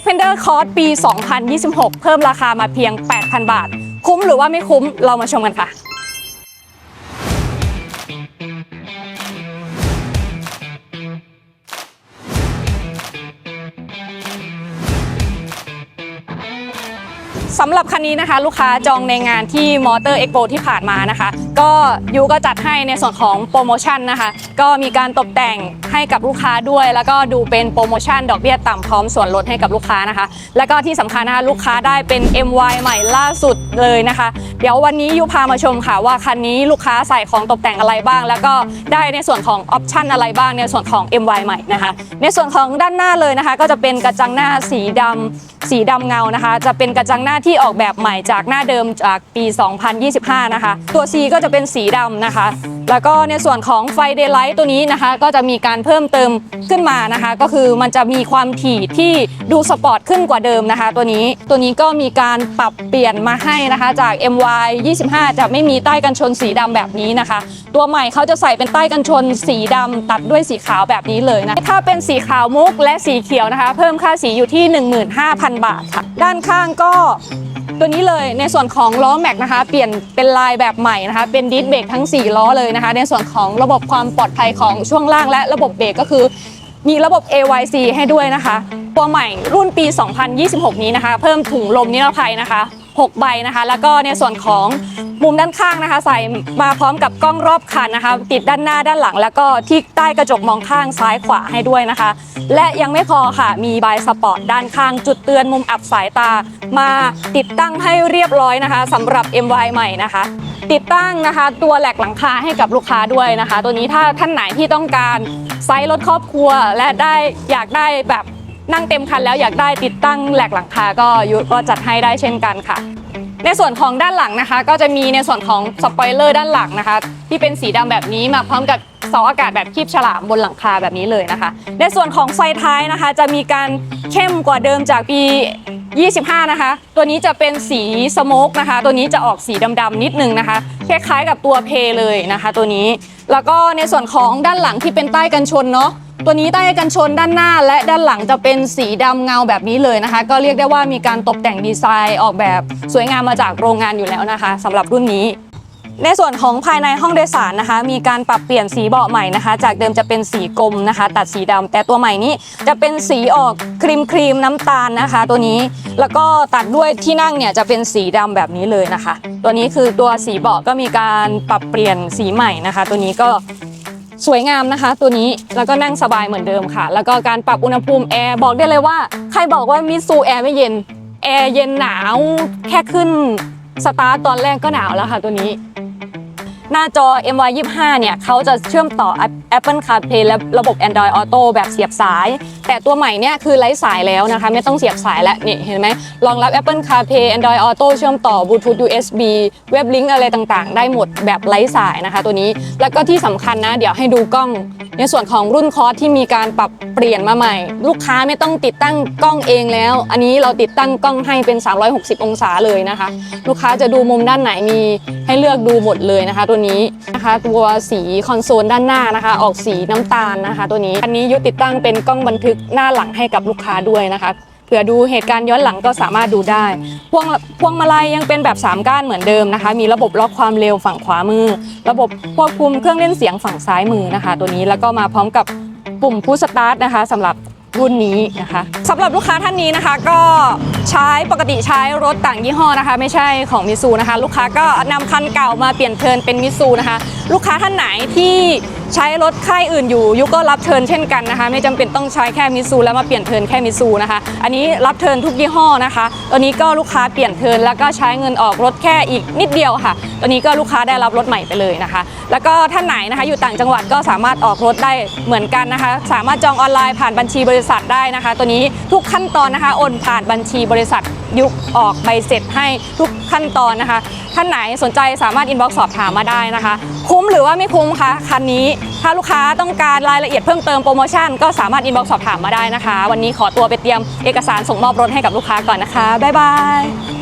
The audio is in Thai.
Xpander Cross ปี 2026 เพิ่มราคามาเพียง 8,000 บาท คุ้มหรือว่าไม่คุ้มเรามาชมกันค่ะสำหรับคันนี้นะคะ ลูกค้าจองในงานที่มอเตอร์เอ็กโปที่ผ่านมานะคะ ก็ยูก็จัดให้ในส่วนของโปรโมชั่นนะคะ ก็มีการตกแต่งให้กับลูกค้าด้วย แล้วก็ดูเป็นโปรโมชั่นดอกเบี้ยต่ำพร้อมส่วนลดให้กับลูกค้านะคะ แล้วก็ที่สำคัญนะคะลูกค้าได้เป็น MY ใหม่ล่าสุดเลยนะคะ เดี๋ยววันนี้ยูพามาชมค่ะว่าคันนี้ลูกค้าใส่ของตกแต่งอะไรบ้าง แล้วก็ได้ในส่วนของออปชันอะไรบ้างในส่วนของ MY ใหม่นะคะ ในส่วนของด้านหน้าเลยนะคะ ก็จะเป็นกระจังหน้าสีดำสีดำเงานะคะ จะเป็นกระจังหน้าที่ออกแบบใหม่จากหน้าเดิมจากปี 2025 นะคะ ตัว C ก็จะเป็นสีดำนะคะ แล้วก็ในส่วนของไฟเดย์ไลท์ตัวนี้นะคะ ก็จะมีการเพิ่มเติมขึ้นมานะคะ ก็คือมันจะมีความถี่ที่ดูสปอร์ตขึ้นกว่าเดิมนะคะ ตัวนี้ตัวนี้ก็มีการปรับเปลี่ยนมาให้นะคะจาก MY 25 จะไม่มีใต้กันชนสีดำแบบนี้นะคะ ตัวใหม่เขาจะใส่เป็นใต้กันชนสีดำตัดด้วยสีขาวแบบนี้เลยนะถ้าเป็นสีขาวมุกและสีเขียวนะคะ เพิ่มค่าสีอยู่ที่ 15,000 บาทค่ะ ด้านข้างก็ ตัวนี้เลยในส่วนของล้อแม็กนะคะ เปลี่ยนเป็นลายแบบใหม่นะคะ เป็นดิสเบรกทั้ง 4 ล้อเลยนะคะ ในส่วนของระบบความปลอดภัยของช่วงล่างและระบบเบรกก็คือมีระบบ AYC ให้ด้วยนะคะ ตัวใหม่รุ่นปี 2026 นี้นะคะ เพิ่มถุงลมนิรภัยนะคะ 6 ใบนะคะ แล้วก็ในส่วนของมุมด้านข้างนะคะ ใส่มาพร้อมกับกล้องรอบคันนะคะ ติดด้านหน้าด้านหลัง แล้วก็ที่ใต้กระจกมองข้างซ้ายขวาให้ด้วยนะคะ และยังไม่พอค่ะมีใบสปอร์ตด้านข้างจุดเตือนมุมอับสายตา มาติดตั้งให้เรียบร้อยนะคะสำหรับ MY ใหม่นะคะติดตั้งนะคะตัวแหลกหลังคาให้กับลูกค้าด้วยนะคะ ตัวนี้ถ้าท่านไหนที่ต้องการไซส์รถครอบครัว และได้อยากได้แบบ นั่งเต็มคันแล้วอยากได้ติดตั้งแหลกหลังคาก็ยุก็จัดให้ได้เช่นกันค่ะ ในส่วนของด้านหลังนะคะ ก็จะมีในส่วนของสปอยเลอร์ด้านหลังนะคะ ที่เป็นสีดำแบบนี้มาพร้อมกับเสาอากาศแบบคีบฉลามบนหลังคาแบบนี้เลยนะคะ ในส่วนของไฟท้ายนะคะ จะมีการเข้มกว่าเดิมจากปี 25 นะคะ ตัวนี้จะเป็นสีสโมกนะคะ ตัวนี้จะออกสีดำๆนิดนึงนะคะ คล้ายๆกับตัวเพเลยนะคะ ตัวนี้ แล้วก็ในส่วนของด้านหลังที่เป็นใต้กันชนเนาะ ตัวนี้ใต้กันชนด้านหน้าและด้านหลังจะเป็นสีดำเงาแบบนี้เลยนะคะ ก็เรียกได้ว่ามีการตกแต่งดีไซน์ออกแบบสวยงามมาจากโรงงานอยู่แล้วนะคะสำหรับรุ่นนี้ในส่วนของภายในห้องโดยสารนะคะ มีการปรับเปลี่ยนสีเบาะใหม่นะคะ จากเดิมจะเป็นสีกรมนะคะ ตัดสีดำแต่ตัวใหม่นี้จะเป็นสีออกครีมครีมน้ำตาลนะคะ ตัวนี้แล้วก็ตัดด้วยที่นั่งเนี่ยจะเป็นสีดำแบบนี้เลยนะคะ ตัวนี้คือตัวสีเบาะก็มีการปรับเปลี่ยนสีใหม่นะคะ ตัวนี้ก็ สวยงามนะคะ ตัวนี้แล้วก็นั่งสบายเหมือนเดิมค่ะ แล้วก็การปรับอุณหภูมิแอร์บอกได้เลยว่า ใครบอกว่ามิซูแอร์ไม่เย็นแอร์เย็นหนาวแค่ขึ้นสตาร์ตอนแรกก็หนาวแล้วค่ะตัวนี้ หน้าจอ MY 25เนี่ยเขาจะเชื่อมต่อ Apple CarPlay และระบบ Android Auto แบบเสียบสาย แต่ตัวใหม่เนี่ยคือไร้สายแล้วนะคะ ไม่ต้องเสียบสายแล้วนี่เห็นไหมรองรับ Apple CarPlay Android Auto เชื่อมต่อ Bluetooth USB Web Link อะไรต่างๆ ได้หมดแบบไร้สายนะคะ ตัวนี้แล้วก็ที่สำคัญนะ เดี๋ยวให้ดูกล้อง ในส่วนของรุ่นคอร์สที่มีการปรับเปลี่ยนมาใหม่ ลูกค้าไม่ต้องติดตั้งกล้องเองแล้ว อันนี้เราติดตั้งกล้องให้เป็น 360 องศาเลยนะคะ ลูกค้าจะดูมุมด้านไหนมีให้เลือกดูหมดเลยนะคะตัวนี้นะคะ ตัวสีคอนโซลด้านหน้านะคะ ออกสีน้ำตาลนะคะ ตัวนี้อันนี้ยุติดตั้งเป็นกล้องบันทึกหน้าหลังให้กับลูกค้าด้วยนะคะเผื่อดูเหตุการณ์ย้อนหลังก็สามารถดูได้ พวงพวงมาลัยยังเป็นแบบ 3 ก้านเหมือนเดิมนะคะ มีระบบล็อกความเร็วฝั่งขวามือ ระบบควบคุมเครื่องเล่นเสียงฝั่งซ้ายมือนะคะ ตัวนี้แล้วก็มาพร้อมกับปุ่มพุชสตาร์ทนะคะสำหรับ รุ่นนี้นะคะสำหรับลูกค้าท่านนี้นะคะก็ใช้ปกติใช้รถต่างยี่ห้อนะคะ ไม่ใช่ของมิซูนะคะ ลูกค้าก็นำคันเก่ามาเปลี่ยนเทินเป็นมิซูนะคะ ลูกค้าท่านไหนที่ ใช้รถค่ายอื่นอยู่ยุก็รับเทินเช่นกันนะคะ ไม่จำเป็นต้องใช้แค่มิซูแล้วมาเปลี่ยนเทินแค่มิซูนะคะ อันนี้รับเทินทุกยี่ห้อนะคะตอนนี้ก็ลูกค้าเปลี่ยนเทินแล้วก็ใช้เงินออกรถแค่อีกนิดเดียวค่ะตอนนี้ก็ลูกค้าได้รับรถใหม่ไปเลยนะคะ แล้วก็ท่านไหนนะคะอยู่ต่างจังหวัดก็สามารถออกรถได้เหมือนกันนะคะ สามารถจองออนไลน์ผ่านบัญชีบริษัทได้นะคะ ตัวนี้ทุกขั้นตอนนะคะโอนผ่านบัญชีบริษัทยุคออกใบเสร็จให้ทุกขั้นตอนนะคะ ท่านไหนสนใจสามารถอินบ็อกซ์สอบถามมาได้นะคะคุ้มหรือว่าไม่คุ้มคะคันนี้ ถ้าลูกค้าต้องการรายละเอียดเพิ่มเติมโปรโมชั่นก็สามารถอินบ็อกซ์สอบถามมาได้นะคะ วันนี้ขอตัวไปเตรียมเอกสารส่งมอบรถให้กับลูกค้าก่อนนะคะบ๊ายบาย